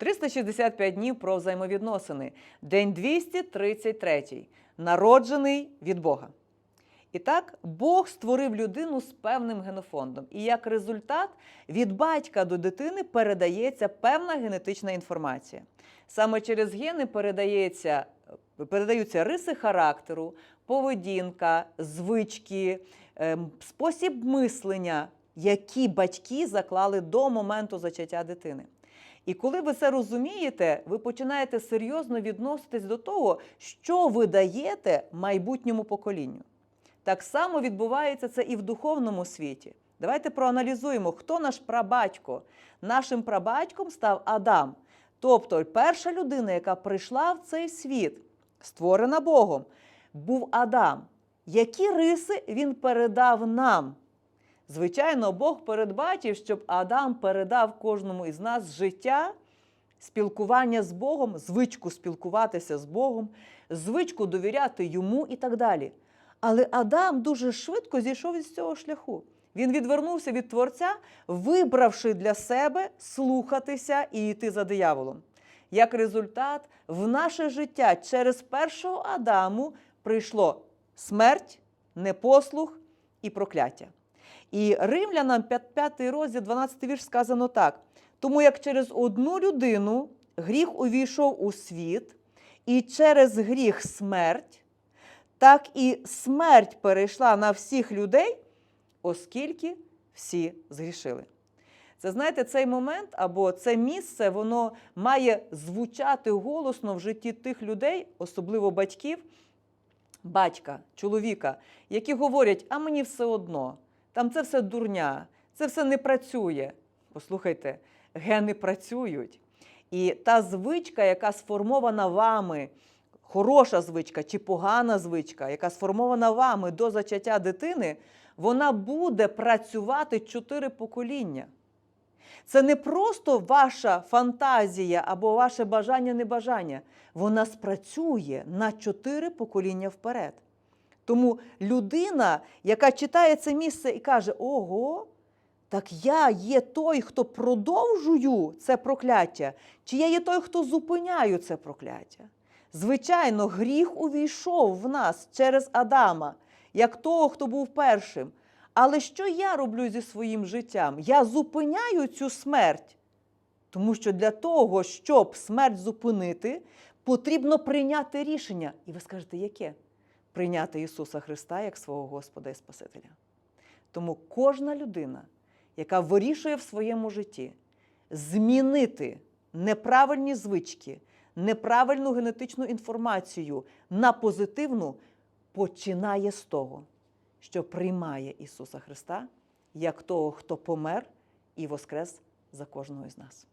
365 днів про взаємовідносини. День 233. Народжений від Бога. І так, Бог створив людину з певним генофондом. І як результат від батька до дитини передається певна генетична інформація. Саме через гени передається, передаються риси характеру, поведінка, звички, ем, спосіб мислення, які батьки заклали до моменту зачаття дитини. І коли ви це розумієте, ви починаєте серйозно відноситись до того, що ви даєте майбутньому поколінню. Так само відбувається це і в духовному світі. Давайте проаналізуємо, хто наш прабатько. Нашим прабатьком став Адам, тобто перша людина, яка прийшла в цей світ, створена Богом, був Адам. Які риси він передав нам? Звичайно, Бог передбачив, щоб Адам передав кожному із нас життя, спілкування з Богом, звичку спілкуватися з Богом, звичку довіряти йому і так далі. Але Адам дуже швидко зійшов із цього шляху. Він відвернувся від Творця, вибравши для себе слухатися і йти за дияволом. Як результат, в наше життя через першого Адаму прийшло смерть, непослух і прокляття. І римлянам 5 розділ, 12 вірш сказано так: тому як через одну людину гріх увійшов у світ, і через гріх смерть, так і смерть перейшла на всіх людей, оскільки всі згрішили. Це знаєте, цей момент або це місце, воно має звучати голосно в житті тих людей, особливо батьків, батька, чоловіка, які говорять, а мені все одно, там це все дурня, це все не працює. Послухайте, гени працюють. І та звичка, яка сформована вами, хороша звичка чи погана звичка, яка сформована вами до зачаття дитини, вона буде працювати чотири покоління. Це не просто ваша фантазія або ваше бажання-небажання. Вона спрацює на чотири покоління вперед. Тому людина, яка читає це місце і каже: Ого, так я є той, хто продовжую це прокляття, чи я є той, хто зупиняю це прокляття. Звичайно, гріх увійшов в нас через Адама, як того, хто був першим. Але що я роблю зі своїм життям? Я зупиняю цю смерть. Тому що для того, щоб смерть зупинити, потрібно прийняти рішення. І ви скажете, яке? Прийняти Ісуса Христа як свого Господа і Спасителя. Тому кожна людина, яка вирішує в своєму житті змінити неправильні звички, неправильну генетичну інформацію на позитивну, починає з того, що приймає Ісуса Христа як того, хто помер і воскрес за кожного з нас.